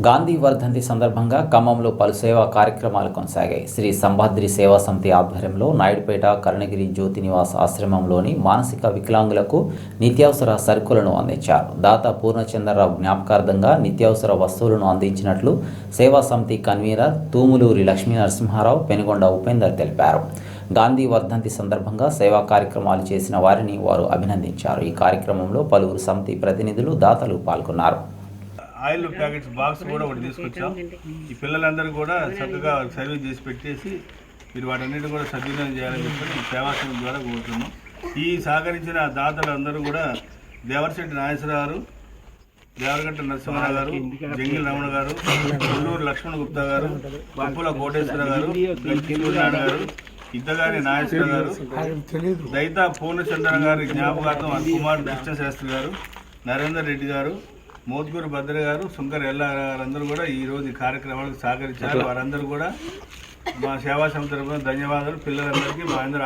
గాంధీ వర్ధంతి సందర్భంగా ఖమ్మంలో పలు సేవా కార్యక్రమాలు కొనసాగాయి. శ్రీ సంభాద్రి సేవా సమితి ఆధ్వర్యంలో నాయుడుపేట కరుణగిరి జ్యోతి నివాస్ ఆశ్రమంలోని మానసిక వికలాంగులకు నిత్యావసర సరుకులను అందించారు. దాత పూర్ణచంద్రరావు జ్ఞాపకార్థంగా నిత్యావసర వస్తువులను అందించినట్లు సేవా సమితి కన్వీనర్ తూములూరి లక్ష్మీ నరసింహారావు పెనుగొండ ఉపేందర్ తెలిపారు. గాంధీ వర్ధంతి సందర్భంగా సేవా కార్యక్రమాలు చేసిన వారిని వారు అభినందించారు. ఈ కార్యక్రమంలో పలువురు సమితి ప్రతినిధులు దాతలు పాల్గొన్నారు. ఆయిల్ ప్యాకెట్స్ బాక్స్ కూడా ఒకటి తీసుకొచ్చాం. ఈ పిల్లలందరూ కూడా చక్కగా సర్వీస్ చేసి పెట్టేసి మీరు వాటన్నిటి కూడా సద్వినియోగం చేయాలని చెప్పి సేవాసనం సేవా సంఘం ద్వారా కోరుతున్నాం. ఈ సహకరించిన దాతలందరూ కూడా దేవరశెట్టి నాగేశ్వరరావు గారు దేవరగట్ట నరసింహారావు గారు జంగిల్ రమణ గారు కొల్లూరు లక్ష్మణ గుప్తా గారు పంపుల కోటేశ్వర గారు సూర్యనారాయణ గారు ఇద్దగారి నాగేశ్వర గారు దైతా పూర్ణచంద్ర గారి జ్ఞాపకార్థం కుమార్ కృష్ణశాస్త్రి గారు నరేందర్ రెడ్డి గారు మోత్కూరు భద్ర గారు శంకర్ ఎల్లా గారు అందరూ కూడా ఈ రోజు ఈ కార్యక్రమానికి సహకరించారు. వారందరూ కూడా మా సేవా సంస్థ తరపున ధన్యవాదాలు. పిల్లలందరికీ మా అందరూ